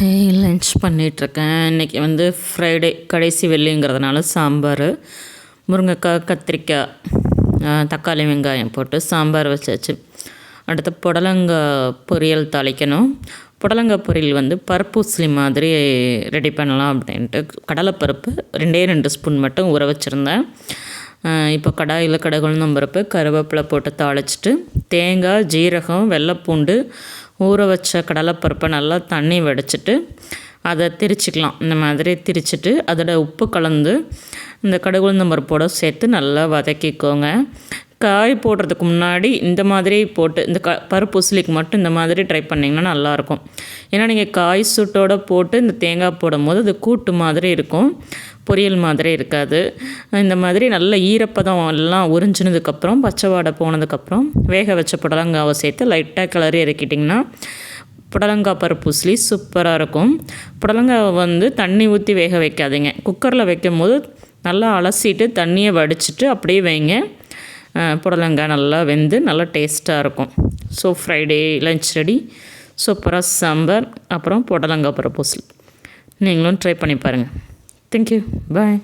Lunch பண்ணிகிட்ருக்கேன் இன்றைக்கி வந்து ஃப்ரைடே கடைசி வெள்ளிங்கிறதுனால சாம்பார் முருங்கைக்காய் கத்திரிக்காய் தக்காளி வெங்காயம் போட்டு சாம்பார் வச்சாச்சு. அடுத்து புடலங்காய் பொரியல் தாளிக்கணும். புடலங்காய் பொரியல் வந்து பருப்பூசலி மாதிரி ரெடி பண்ணலாம் அப்படின்ட்டு கடலைப்பருப்பு ரெண்டே ரெண்டு ஸ்பூன் மட்டும் ஊற வச்சுருந்தேன். இப்போ கடாயில் கடகுழுந்தம் பருப்பு கருவேப்பிலை போட்டு தாளிச்சிட்டு தேங்காய் ஜீரகம் வெள்ளைப்பூண்டு ஊற வச்ச கடலைப்பருப்பை நல்லா தண்ணி வடிச்சிட்டு அதை திரிச்சிக்கலாம். இந்த மாதிரி திரிச்சிட்டு அதோட உப்பு கலந்து இந்த கடுகுளுந்தம் பருப்போடு சேர்த்து நல்லா வதக்கிக்கோங்க. காய் போடுறதுக்கு முன்னாடி இந்த மாதிரி போட்டு இந்த க பருப்பு உசிலிக்கு மட்டும் இந்த மாதிரி ட்ரை பண்ணிங்கன்னா நல்லாயிருக்கும். ஏன்னா நீங்கள் காய் சுட்டோடு போட்டு இந்த தேங்காய் போடும் போது அது கூட்டு மாதிரி இருக்கும் பொரியல் மாதிரி இருக்காது. இந்த மாதிரி நல்ல ஈரப்பதம் எல்லாம் உறிஞ்சினதுக்கப்புறம் பச்சை வாடை போனதுக்கப்புறம் வேக வச்ச புடலங்காவை சேர்த்து லைட்டாக கிளறி இறக்கிட்டிங்கன்னா புடலங்காய் பருப்பு உசிலி சூப்பராக இருக்கும். புடலங்காவை வந்து தண்ணி ஊற்றி வேக வைக்காதீங்க. குக்கரில் வைக்கும் போது நல்லா அலசிட்டு தண்ணியை வடிச்சிட்டு அப்படியே வைங்க. புடலங்காய் நல்லா வெந்து நல்லா டேஸ்ட்டாக இருக்கும். ஸோ ஃப்ரைடே லஞ்ச் ரெடி சூப்பராக சாம்பார் அப்புறம் புடலங்காய் பரப்பூசல் நீங்களும் ட்ரை பண்ணி பாருங்கள் தேங்க்யூ பாய்